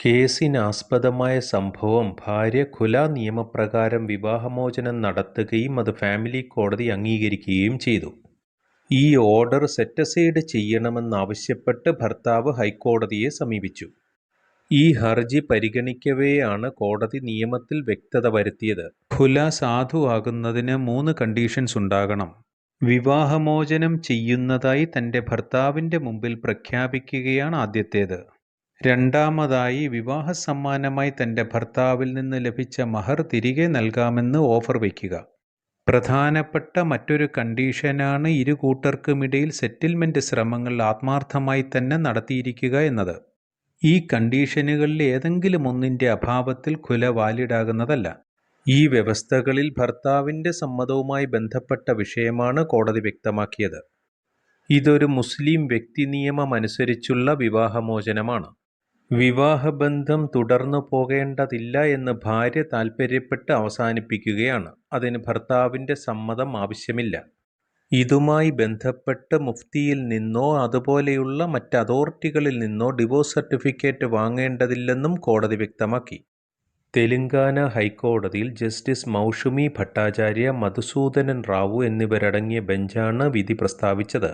കേസിനാസ്പദമായ സംഭവം ഭാര്യ ഖുല നിയമപ്രകാരം വിവാഹമോചനം നടത്തുകയും അത് ഫാമിലി കോടതി അംഗീകരിക്കുകയും ചെയ്തു. ഈ ഓർഡർ സെറ്റസൈഡ് ചെയ്യണമെന്നാവശ്യപ്പെട്ട് ഭർത്താവ് ഹൈക്കോടതിയെ സമീപിച്ചു. ഈ ഹർജി പരിഗണിക്കവെയാണ് കോടതി നിയമത്തിൽ വ്യക്തത വരുത്തിയത്. ഖുല സാധുവാകുന്നതിന് മൂന്ന് കണ്ടീഷൻസ് ഉണ്ടാകണം. വിവാഹമോചനം ചെയ്യുന്നതായി തന്റെ ഭർത്താവിന്റെ മുമ്പിൽ പ്രഖ്യാപിക്കുകയാണ് ആദ്യത്തേത്. രണ്ടാമതായി വിവാഹ സമ്മാനമായി തന്റെ ഭർത്താവിൽ നിന്ന് ലഭിച്ച മഹർ തിരികെ നൽകാമെന്ന് ഓഫർ വയ്ക്കുക. പ്രധാനപ്പെട്ട മറ്റൊരു കണ്ടീഷനാണ് ഇരു കൂട്ടർക്കുമിടയിൽ സെറ്റിൽമെന്റ് ശ്രമങ്ങൾ ആത്മാർത്ഥമായി തന്നെ നടത്തിയിരിക്കുക എന്നത്. ഈ കണ്ടീഷനുകളിൽ ഏതെങ്കിലും ഒന്നിന്റെ അഭാവത്തിൽ കുല വാലിഡാകുന്നതല്ല. ഈ വ്യവസ്ഥകളിൽ ഭർത്താവിന്റെ സമ്മതവുമായി ബന്ധപ്പെട്ട വിഷയമാണ് കോടതി വ്യക്തമാക്കിയത്. ഇതൊരു മുസ്ലിം വ്യക്തി നിയമമനുസരിച്ചുള്ള വിവാഹമോചനമാണ്. വിവാഹബന്ധം തുടർന്നു പോകേണ്ടതില്ല എന്ന് ഭാര്യ താൽപ്പര്യപ്പെട്ട് അവസാനിപ്പിക്കുകയാണ്. അതിന് ഭർത്താവിന്റെ സമ്മതം ആവശ്യമില്ല. ഇതുമായി ബന്ധപ്പെട്ട് മുഫ്തിയിൽ നിന്നോ അതുപോലെയുള്ള മറ്റ് അതോറിറ്റികളിൽ നിന്നോ ഡിവോഴ്സ് സർട്ടിഫിക്കറ്റ് വാങ്ങേണ്ടതില്ലെന്നും കോടതി വ്യക്തമാക്കി. തെലങ്കാന ഹൈക്കോടതിയിൽ ജസ്റ്റിസ് മൗഷുമി ഭട്ടാചാര്യ, മധുസൂദനൻ റാവു എന്നിവരടങ്ങിയ ബെഞ്ചാണ് വിധി പ്രസ്താവിച്ചത്.